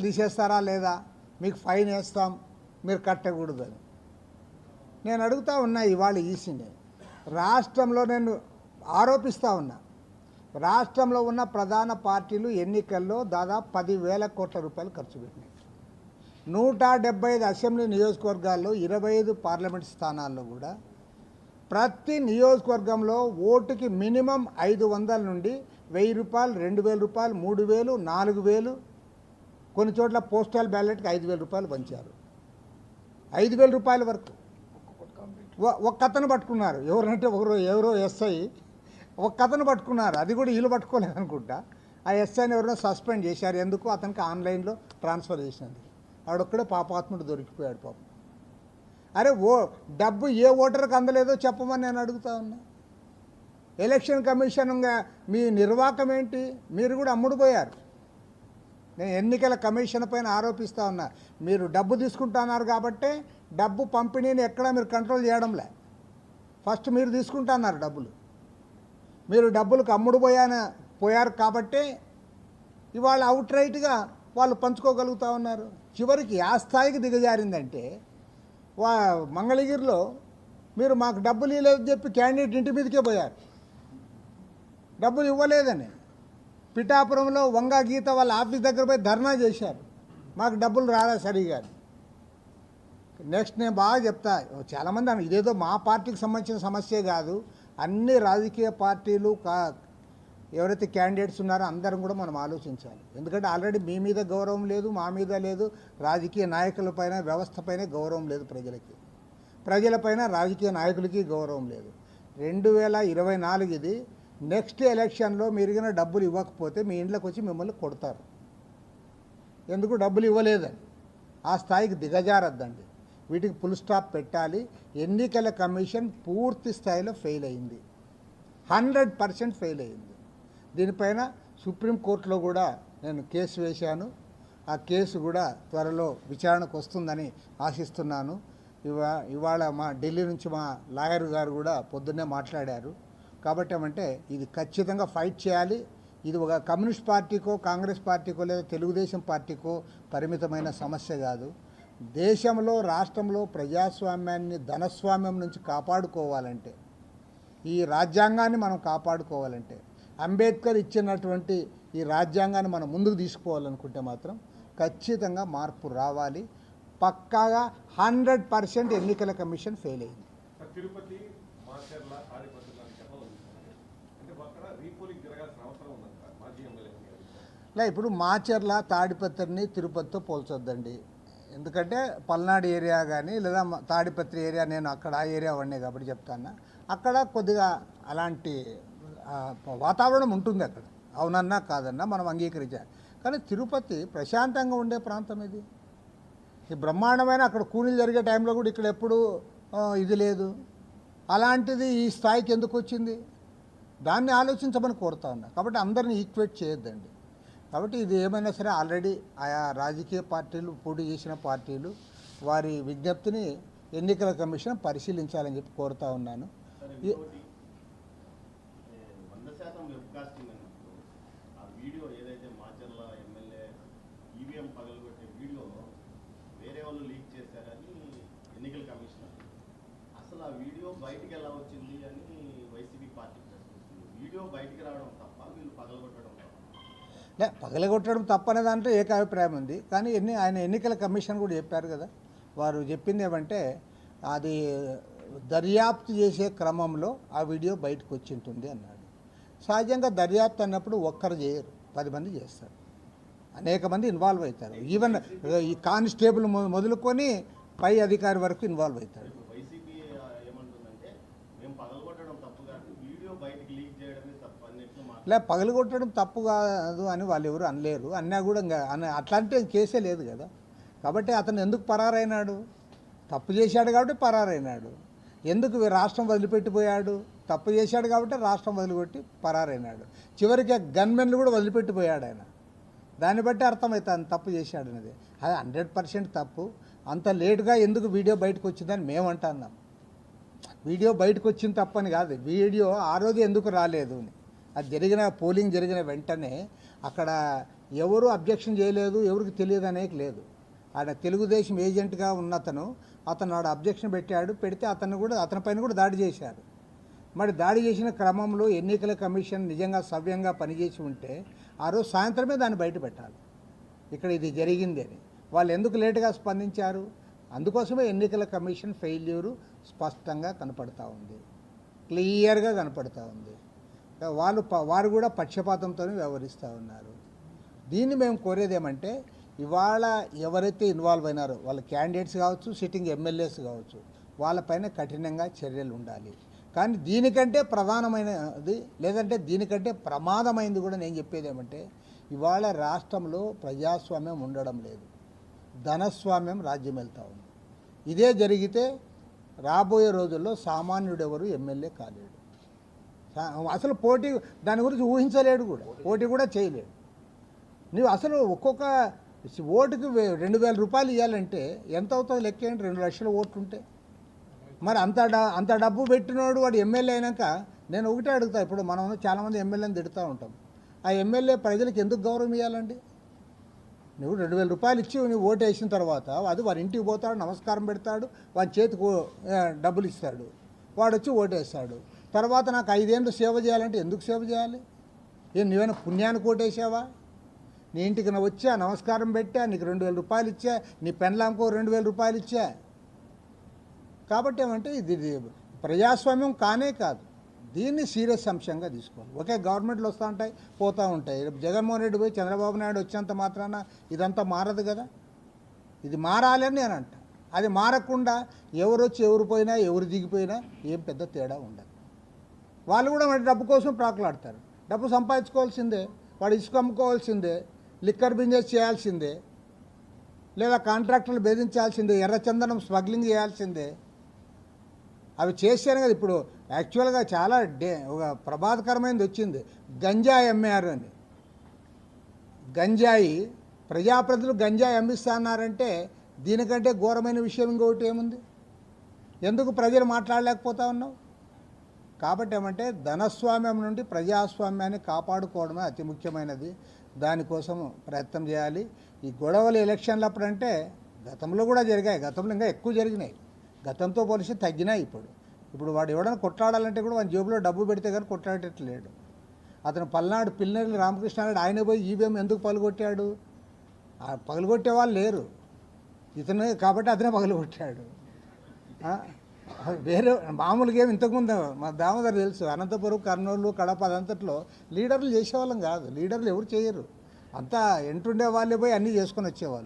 తీసేస్తారా లేదా? మీకు ఫైన్ వేస్తాం మీరు కట్టకూడదని నేను అడుగుతా ఉన్నా ఇవాళ ఈసీని. రాష్ట్రంలో నేను ఆరోపిస్తూ ఉన్నా. రాష్ట్రంలో ఉన్న ప్రధాన పార్టీలు ఎన్నికల్లో దాదాపు పదివేల కోట్ల రూపాయలు ఖర్చు పెట్టినాయి. నూట డెబ్బై ఐదు అసెంబ్లీ నియోజకవర్గాల్లో ఇరవై ఐదు పార్లమెంట్ స్థానాల్లో కూడా ప్రతి నియోజకవర్గంలో ఓటుకి మినిమం ఐదు వందల నుండి వెయ్యి రూపాయలు రెండు వేల రూపాయలు మూడు వేలు నాలుగు వేలు కొన్ని చోట్ల పోస్టల్ బ్యాలెట్కి ఐదు వేల రూపాయలు పంచారు ఐదు వేల రూపాయల వరకు. ఒ- ఒక్క అతను పట్టుకున్నారు. ఎవరంటే ఒకరు ఎవరో ఎస్ఐ. ఒక్క అతను పట్టుకున్నారు. అది కూడా వీళ్ళు పట్టుకోలేదు అనుకుంటా. ఆ ఎస్ఐని ఎవరినో సస్పెండ్ చేశారు. ఎందుకు? అతనికి ఆన్లైన్లో ట్రాన్స్ఫర్ చేసినది ఆడొక్కడే పాపాత్ముడు దొరికిపోయాడు పాపం. అరే ఓ డబ్బు ఏ ఓటర్కి అందలేదో చెప్పమని నేను అడుగుతా ఉన్నా. ఎలక్షన్ కమిషన్గా మీ నిర్వాహకం ఏంటి? మీరు కూడా అమ్ముడుపోయారు. నేను ఎన్నికల కమిషన్ పైన ఆరోపిస్తూ ఉన్నా. మీరు డబ్బు తీసుకుంటున్నారు కాబట్టే డబ్బు పంపిణీని ఎక్కడ మీరు కంట్రోల్ చేయడంలే. ఫస్ట్ మీరు తీసుకుంటున్నారు డబ్బులు. మీరు డబ్బులకు అమ్ముడు పోయాన పోయారు కాబట్టే ఇవాళ అవుట్ రైట్గా వాళ్ళు పంచుకోగలుగుతా ఉన్నారు. చివరికి ఆ స్థాయికి దిగజారిందంటే వా మంగళగిరిలో మీరు మాకు డబ్బులు ఇవ్వలేదని చెప్పి క్యాండిడేట్ ఇంటి మీదకే పోయారు. డబ్బులు ఇవ్వలేదని. పిఠాపురంలో వంగ గీత వాళ్ళ ఆఫీస్ దగ్గర పోయి ధర్నా చేశారు. మాకు డబ్బులు రాలే సరిగా నెక్స్ట్ నేను బాగా చెప్తా చాలామంది ఇదేదో మా పార్టీకి సంబంధించిన సమస్యే కాదు. అన్ని రాజకీయ పార్టీలు కా ఎవరైతే క్యాండిడేట్స్ ఉన్నారో అందరం కూడా మనం ఆలోచించాలి. ఎందుకంటే ఆల్రెడీ మీ మీద గౌరవం లేదు మా మీద లేదు. రాజకీయ నాయకులపైన వ్యవస్థపైన గౌరవం లేదు ప్రజలకి. ప్రజలపైన రాజకీయ నాయకులకి గౌరవం లేదు. రెండు వేల ఇరవై నాలుగు ఇది నెక్స్ట్ ఎలక్షన్లో మెరిగిన డబ్బులు ఇవ్వకపోతే మీ ఇంట్లోకి వచ్చి మిమ్మల్ని కొడతారు. ఎందుకు డబ్బులు ఇవ్వలేదని? ఆ స్థాయికి దిగజారద్దండి. వీటికి ఫుల్ స్టాప్ పెట్టాలి. ఎన్నికల కమిషన్ పూర్తి స్థాయిలో ఫెయిల్ అయింది. హండ్రెడ్ పర్సెంట్ ఫెయిల్ అయింది. దీనిపైన సుప్రీంకోర్టులో కూడా నేను కేసు వేశాను. ఆ కేసు కూడా త్వరలో విచారణకు వస్తుందని ఆశిస్తున్నాను. ఇవా ఇవాళ మా ఢిల్లీ నుంచి మా లాయర్ గారు కూడా పొద్దున్నే మాట్లాడారు. కాబట్టి ఏమంటే ఇది ఖచ్చితంగా ఫైట్ చేయాలి. ఇది ఒక కమ్యూనిస్ట్ పార్టీకో కాంగ్రెస్ పార్టీకో లేదా తెలుగుదేశం పార్టీకో పరిమితమైన సమస్య కాదు. దేశంలో రాష్ట్రంలో ప్రజాస్వామ్యాన్ని ధనస్వామ్యం నుంచి కాపాడుకోవాలంటే ఈ రాజ్యాంగాన్ని మనం కాపాడుకోవాలంటే అంబేద్కర్ ఇచ్చినటువంటి ఈ రాజ్యాంగాన్ని మనం ముందుకు తీసుకోవాలనుకుంటే మాత్రం ఖచ్చితంగా మార్పు రావాలి. పక్కాగా హండ్రెడ్ పర్సెంట్ ఎన్నికల కమిషన్ ఫెయిల్ అయింది. తిరుపతి మాచర్ల తాడిపత్రి లాంటి చెప్పాలి అంటే అక్కడ రీపోలింగ్ జరగాల్సిన అవసరం ఉందంట మాజీ ఎమ్మెల్యే గారు లే ఇప్పుడు మాచర్ల తాడిపత్రిని తిరుపతితో పోల్చొద్దండి. ఎందుకంటే పల్నాడు ఏరియా కానీ లేదా తాడిపత్రి ఏరియా నేను అక్కడ ఆ ఏరియా వాడినే కాబట్టి చెప్తాను అక్కడ కొద్దిగా అలాంటి వాతావరణం ఉంటుంది అక్కడ. అవునన్నా కాదన్నా మనం అంగీకరించాలి. కానీ తిరుపతి ప్రశాంతంగా ఉండే ప్రాంతం ఇది. ఈ బ్రహ్మాండమైన అక్కడ కూలీలు జరిగే టైంలో కూడా ఇక్కడ ఎప్పుడు ఇది లేదు. అలాంటిది ఈ స్థాయికి ఎందుకు వచ్చింది? దాన్ని ఆలోచించమని కోరుతా ఉన్నా. కాబట్టి అందరిని ఈక్వేట్ చేయొద్దండి. కాబట్టి ఇది ఏమైనా సరే ఆల్రెడీ ఆయా రాజకీయ పార్టీలు పోటీ చేసిన పార్టీలు వారి విజ్ఞప్తిని ఎన్నికల కమిషన్ పరిశీలించాలని చెప్పి కోరుతా ఉన్నాను. వీడియో బయటికి ఎలా వచ్చింది అని వైసీపీ పార్టీ ప్రశ్నిస్తుంది. వీడియో బయటికి రావడం తప్ప వీళ్ళు పగలగొట్టడం లే పగలగొట్టడం తప్పనే దాంట్లో ఏకాభిప్రాయం ఉంది. కానీ ఎన్ని ఆయన ఎన్నికల కమిషన్ కూడా చెప్పారు కదా. వారు చెప్పింది ఏమంటే అది దర్యాప్తు చేసే క్రమంలో ఆ వీడియో బయటకు వచ్చింటుంది అన్నాడు. సహజంగా దర్యాప్తు అన్నప్పుడు ఒక్కరు చేయరు పది మంది చేస్తారు. అనేక మంది ఇన్వాల్వ్ అవుతారు. ఈవెన్ ఈ కానిస్టేబుల్ మొదలుకొని పై అధికారి వరకు ఇన్వాల్వ్ అవుతాడు ఇప్పుడు వైసీపీ ఆ, ఏమంటుందంటే మేము పగలగొట్టడం తప్పు కాదు వీడియో బయటికి లీక్ చేయడమే తప్పు అన్నట్లు మాట్లాడుతున్నారు లే పగలగొట్టడం తప్పు కాదు అని వాళ్ళు ఎవరు అనలేరు. అన్నా కూడా ఇంకా అట్లాంటి కేసే లేదు కదా. కాబట్టి అతను ఎందుకు పరారైనాడు? తప్పు చేశాడు కాబట్టి పరారైనాడు. ఎందుకు రాష్ట్రం వదిలిపెట్టిపోయాడు? తప్పు చేశాడు కాబట్టి రాష్ట్రం వదిలిపెట్టి పరారైనాడు. చివరికి గన్మెన్లు కూడా వదిలిపెట్టిపోయాడు ఆయన. దాన్ని బట్టి అర్థమవుతుంది తప్పు చేశాడు అనేది. అది హండ్రెడ్ పర్సెంట్ తప్పు. అంత లేటుగా ఎందుకు వీడియో బయటకు వచ్చిందని మేము అంటున్నాం వీడియో బయటకు వచ్చింది తప్పని కాదు. వీడియో ఆ రోజు ఎందుకు రాలేదు అని. అది జరిగిన పోలింగ్ జరిగిన వెంటనే అక్కడ ఎవరు అబ్జెక్షన్ చేయలేదు ఎవరికి తెలియదు అనేది లేదు. ఆయన తెలుగుదేశం ఏజెంట్గా ఉన్న అతను అతను ఆడ అబ్జెక్షన్ పెట్టాడు పెడితే అతను కూడా అతని పైన కూడా దాడి చేశారు. మరి దాడి చేసిన క్రమంలో ఎన్నికల కమిషన్ నిజంగా సవ్యంగా పనిచేసి ఉంటే ఆ రోజు సాయంత్రమే దాన్ని బయట పెట్టాలి ఇక్కడ ఇది జరిగింది అని. వాళ్ళు ఎందుకు లేటుగా స్పందించారు? అందుకోసమే ఎన్నికల కమిషన్ ఫెయిల్యూరు స్పష్టంగా కనపడతా ఉంది. క్లియర్గా కనపడతా ఉంది. వాళ్ళు వారు కూడా పక్షపాతంతోనే వ్యవహరిస్తూ ఉన్నారు. దీన్ని మేము కోరేది ఏమంటే ఇవాళ ఎవరైతే ఇన్వాల్వ్ అయినారో వాళ్ళ క్యాండిడేట్స్ కావచ్చు సిట్టింగ్ ఎమ్మెల్యేస్ కావచ్చు వాళ్ళపైన కఠినంగా చర్యలు ఉండాలి. కానీ దీనికంటే ప్రధానమైనది లేదంటే దీనికంటే ప్రమాదమైంది కూడా నేను చెప్పేది ఏమంటే ఇవాళ రాష్ట్రంలో ప్రజాస్వామ్యం ఉండడం లేదు. ధనస్వామ్యం రాజ్యం వెళ్తూ ఉంది. ఇదే జరిగితే రాబోయే రోజుల్లో సామాన్యుడెవరు ఎమ్మెల్యే కాలేడు. అసలు పోటీ దాని గురించి ఊహించలేడు కూడా. పోటీ కూడా చేయలేడు. నువ్వు అసలు ఒక్కొక్క ఓటుకి రెండు వేల రూపాయలు ఇవ్వాలంటే ఎంత అవుతుంది లెక్కేయండి రెండు లక్షల ఓట్లు ఉంటే మరి అంత డ- అంత డబ్బు పెట్టినోడు వాడు ఎమ్మెల్యే అయినాక నేను ఒకటే అడుగుతా ఇప్పుడు మనం చాలామంది ఎమ్మెల్యేని తిడుతూ ఉంటాం. ఆ ఎమ్మెల్యే ప్రజలకు ఎందుకు గౌరవం ఇవ్వాలండి నువ్వు రెండు వేల రూపాయలు ఇచ్చి నువ్వు ఓటు వేసిన తర్వాత అది వారి ఇంటికి పోతాడు నమస్కారం పెడతాడు వాడి చేతికి డబ్బులు ఇస్తాడు. వాడు వచ్చి ఓటేస్తాడు తర్వాత నాకు ఐదేళ్ళు సేవ చేయాలంటే ఎందుకు సేవ చేయాలి? ఏం నువ్వేనా పుణ్యాన్ని కోటేసావా నీ ఇంటికి నా వచ్చా నమస్కారం పెట్టా నీకు రెండు వేల రూపాయలు ఇచ్చా నీ పెన్లాంకో రెండు వేల రూపాయలు ఇచ్చా? కాబట్టి ఏమంటే ఇది ప్రజాస్వామ్యం కానే కాదు. దీన్ని సీరియస్ అంశంగా తీసుకోవాలి. ఒకే గవర్నమెంట్లు వస్తూ ఉంటాయి పోతూ ఉంటాయి. జగన్మోహన్ రెడ్డి పోయి చంద్రబాబు నాయుడు వచ్చేంత మాత్రాన ఇదంతా మారదు కదా? ఇది మారాలి అని నేను అంట. అది మారకుండా ఎవరు వచ్చి ఎవరు పోయినా ఎవరు దిగిపోయినా ఏం పెద్ద తేడా ఉండదు. వాళ్ళు కూడా మరి డబ్బు కోసం ప్రాకులాడతారు. డబ్బు సంపాదించుకోవాల్సిందే వాడు ఇసుక అమ్ముకోవాల్సిందే లిక్కర్ బిజినెస్ చేయాల్సిందే లేదా కాంట్రాక్టర్లు బెదిరించాల్సిందే ఎర్రచందనం స్మగ్లింగ్ చేయాల్సిందే. అవి చేశాను కదా ఇప్పుడు యాక్చువల్గా చాలా డే ఒక ప్రమాదకరమైనది వచ్చింది. గంజాయి అమ్మారు అని. గంజాయి ప్రజాప్రతినిధులు గంజాయి అమ్మిస్తున్నారంటే దీనికంటే ఘోరమైన విషయం ఇంకొకటి ఏముంది? ఎందుకు ప్రజలు మాట్లాడలేకపోతా ఉన్నావు? కాబట్టి ఏమంటే ధనస్వామ్యం నుండి ప్రజాస్వామ్యాన్ని కాపాడుకోవడమే అతి ముఖ్యమైనది. దానికోసం ప్రయత్నం చేయాలి. ఈ గొడవలు ఎలక్షన్లు అప్పుడంటే గతంలో కూడా జరిగాయి. గతంలో ఇంకా ఎక్కువ జరిగినాయి. గతంతో పోలిసి తగ్గినాయి ఇప్పుడు. ఇప్పుడు వాడు ఎవడన్నా కొట్లాడాలంటే కూడా వాడి జేబులో డబ్బు పెడితే కానీ కొట్లాడేటట్లేడు. అతను పల్నాడు పిల్లలు రామకృష్ణారెడ్డి ఆయన పోయి ఈవీఎం ఎందుకు పగలగొట్టాడు? పగలగొట్టే వాళ్ళు లేరు. ఇతను కాబట్టి అతనే పగలగొట్టాడు. వేరే మామూలుగా ఏమి ఇంతకుముందు మా దామోదర్ తెలుసు అనంతపురం కర్నూలు కడప అదంతట్లో లీడర్లు చేసేవాళ్ళం కాదు. లీడర్లు ఎవరు చేయరు. అంతా ఎంటుండే వాళ్ళే పోయి అన్నీ చేసుకొని వచ్చేవాళ్ళు.